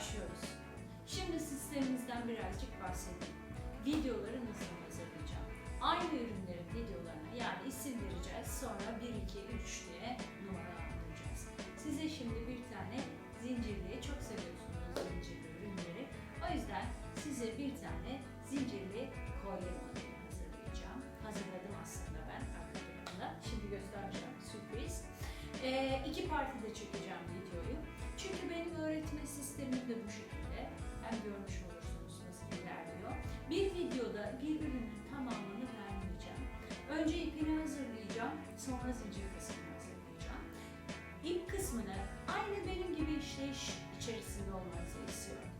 başlıyoruz. Şimdi sistemimizden birazcık bahsedeyim. Videoları nasıl hazırlayacağım? Aynı ürünlerin videolarına yani isim vereceğiz. Sonra 1, 2, 3 diye numaralandıracağız. Size şimdi bir tane zincirliği çok seviyorsunuz zincirli ürünleri. O yüzden size bir tane zincirli kolye modeli hazırlayacağım. Hazırladım aslında ben arka. Şimdi göstereceğim sürpriz. Ee, iki partide çekeceğim. Çünkü benim öğretme sistemim de bu şekilde. Hem görmüş olursunuz nasıl ilerliyor. Bir videoda bir ürünün tamamını vermeyeceğim. Önce ipini hazırlayacağım, sonra zincir kısmını hazırlayacağım. İp kısmını aynı benim gibi işleyiş içerisinde olmanızı istiyorum.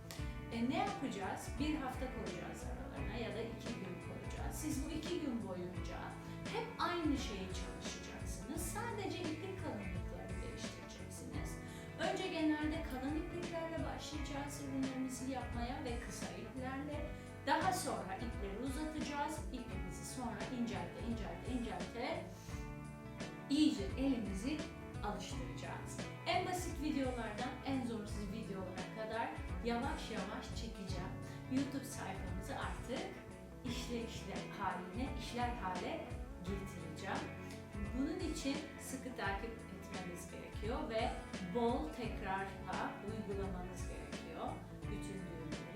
E, ne yapacağız? Bir hafta koyacağız aralarına ya da iki gün koyacağız. Siz bu iki gün boyunca hep aynı şeyi ürünlerimizi yapmaya ve kısa iplerle. Daha sonra ipleri uzatacağız. İpimizi sonra incelte, incelte, incelte iyice elimizi alıştıracağız. En basit videolardan en zorsuz videolara kadar yavaş yavaş çekeceğim. YouTube sayfamızı artık işle işler haline, işler hale getireceğim. Bunun için sıkı takip etmeniz gerekiyor ve bol tekrarla uygulamanız gerekiyor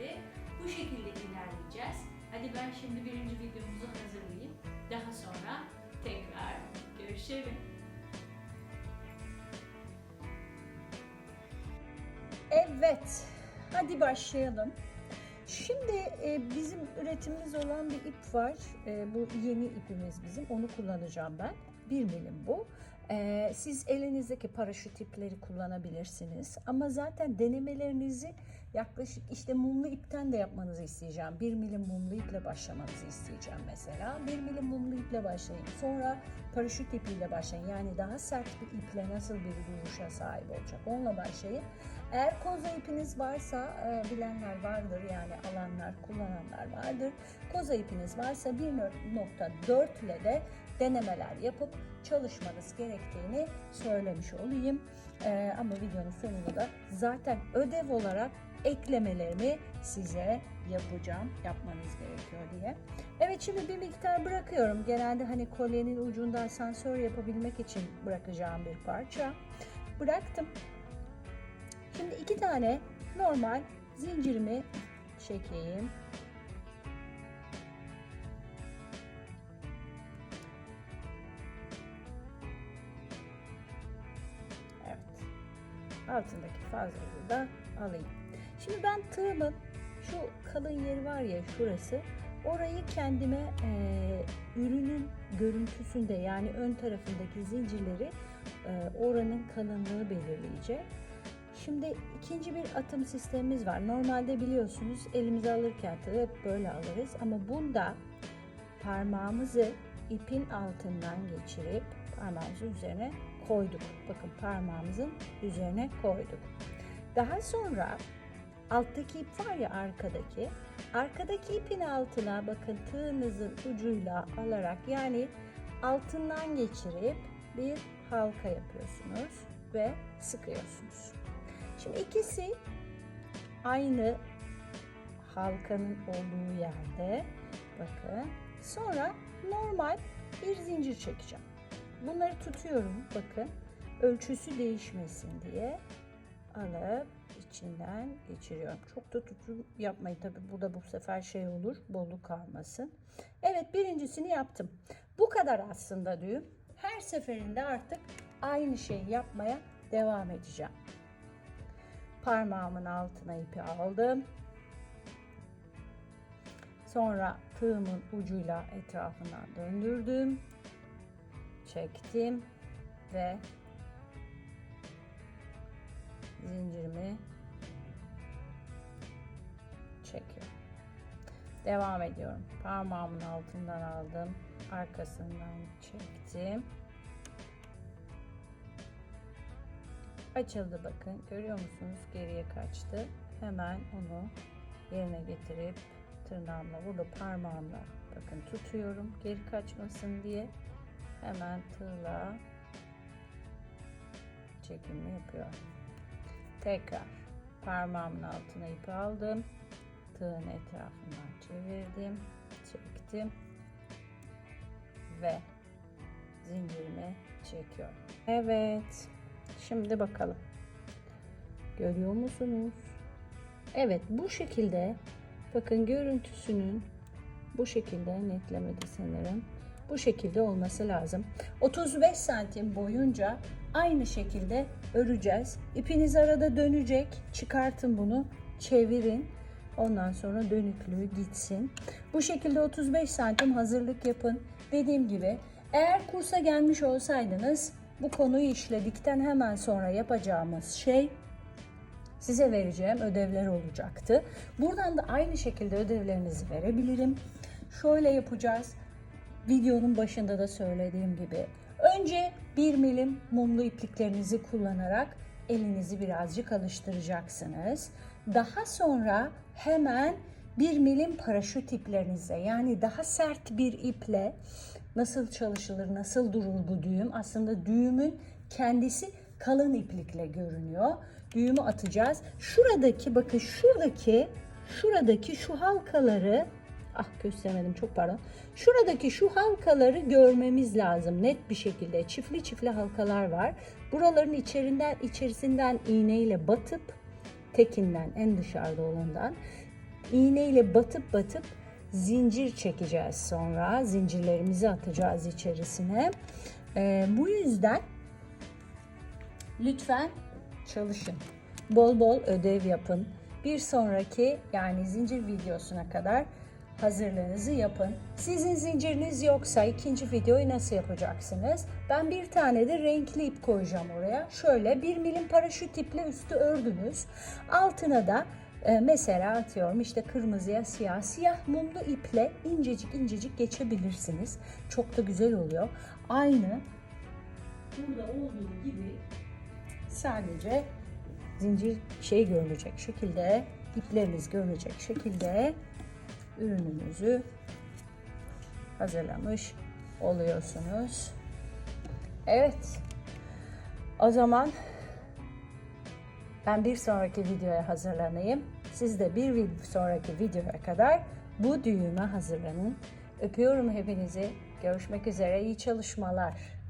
düğümleri. Bu şekilde ilerleyeceğiz. Hadi ben şimdi birinci videomuzu hazırlayayım. Daha sonra tekrar görüşelim. Evet, hadi başlayalım. Şimdi e, bizim üretimimiz olan bir ip var. E, bu yeni ipimiz bizim. Onu kullanacağım ben. 1 milim bu. E, siz elinizdeki paraşüt ipleri kullanabilirsiniz. Ama zaten denemelerinizi yaklaşık işte mumlu ipten de yapmanızı isteyeceğim. 1 milim mumlu iple başlamanızı isteyeceğim mesela. 1 milim mumlu iple başlayın. Sonra paraşüt ipiyle başlayın. Yani daha sert bir iple nasıl bir duruşa sahip olacak onunla başlayın. Eğer koza ipiniz varsa e, bilenler vardır yani alanlar, kullananlar vardır. Koza ipiniz varsa 1.4 ile de denemeler yapıp çalışmanız gerektiğini söylemiş olayım. E, ama videonun sonunda da zaten ödev olarak eklemelerimi size yapacağım. Yapmanız gerekiyor diye. Evet şimdi bir miktar bırakıyorum. Genelde hani kolyenin ucunda asansör yapabilmek için bırakacağım bir parça. Bıraktım. Şimdi iki tane normal zincirimi çekeyim. Altındaki fazlalığı da alayım. Şimdi ben tığımın şu kalın yeri var ya şurası. Orayı kendime eee, ürünün görüntüsünde yani ön tarafındaki zincirleri eee, oranın kalınlığı belirleyecek. Şimdi ikinci bir atım sistemimiz var. Normalde biliyorsunuz elimize alırken tığı hep böyle alırız ama bunda parmağımızı ipin altından geçirip parmağımızın üzerine koyduk. Bakın parmağımızın üzerine koyduk. Daha sonra alttaki ip var ya arkadaki. Arkadaki ipin altına bakın tığınızın ucuyla alarak yani altından geçirip bir halka yapıyorsunuz ve sıkıyorsunuz. Şimdi ikisi aynı halkanın olduğu yerde bakın. Sonra normal bir zincir çekeceğim. Bunları tutuyorum bakın. Ölçüsü değişmesin diye alıp içinden geçiriyorum. Çok da tutup yapmayın tabi burada bu sefer şey olur bolluk kalmasın. Evet birincisini yaptım. Bu kadar aslında düğüm. Her seferinde artık aynı şeyi yapmaya devam edeceğim. Parmağımın altına ipi aldım. Sonra tığımın ucuyla etrafından döndürdüm. Çektim ve zincirimi çekiyorum. Devam ediyorum. Parmağımın altından aldım. Arkasından çektim. Açıldı bakın. Görüyor musunuz? Geriye kaçtı. Hemen onu yerine getirip tırnağımla burada parmağımla bakın tutuyorum. Geri kaçmasın diye hemen tığla çekimi yapıyorum. Tekrar Parmağımın altına ipi aldım. Tığın etrafından çevirdim. Çektim. Ve zincirimi çekiyorum. Evet. Şimdi bakalım. Görüyor musunuz? Evet bu şekilde bakın görüntüsünün bu şekilde netlemedi sanırım. Bu şekilde olması lazım. 35 santim boyunca aynı şekilde öreceğiz. İpiniz arada dönecek. Çıkartın bunu. Çevirin. Ondan sonra dönüklüğü gitsin. Bu şekilde 35 santim hazırlık yapın. Dediğim gibi eğer kursa gelmiş olsaydınız bu konuyu işledikten hemen sonra yapacağımız şey size vereceğim ödevler olacaktı. Buradan da aynı şekilde ödevlerinizi verebilirim. Şöyle yapacağız. Videonun başında da söylediğim gibi. Önce 1 milim mumlu ipliklerinizi kullanarak elinizi birazcık alıştıracaksınız. Daha sonra hemen 1 milim paraşüt iplerinize yani daha sert bir iple nasıl çalışılır, nasıl durur bu düğüm? Aslında düğümün kendisi kalın iplikle görünüyor. Düğümü atacağız. Şuradaki bakın şuradaki şuradaki şu halkaları ah gösteremedim çok pardon. Şuradaki şu halkaları görmemiz lazım net bir şekilde. Çiftli çiftli halkalar var. Buraların içerinden içerisinden iğneyle batıp tekinden en dışarıda olandan iğneyle batıp batıp zincir çekeceğiz sonra. Zincirlerimizi atacağız içerisine. Ee, bu yüzden lütfen çalışın. Bol bol ödev yapın. Bir sonraki yani zincir videosuna kadar hazırlığınızı yapın. Sizin zinciriniz yoksa ikinci videoyu nasıl yapacaksınız? Ben bir tane de renkli ip koyacağım oraya. Şöyle bir milim paraşüt iple üstü ördünüz. Altına da e, mesela atıyorum işte kırmızıya siyah, siyah mumlu iple incecik incecik geçebilirsiniz. Çok da güzel oluyor. Aynı burada olduğu gibi sadece zincir şey görünecek şekilde ipleriniz görünecek şekilde ürününüzü hazırlamış oluyorsunuz. Evet. O zaman ben bir sonraki videoya hazırlanayım. Siz de bir sonraki videoya kadar bu düğüme hazırlanın. Öpüyorum hepinizi. Görüşmek üzere. İyi çalışmalar.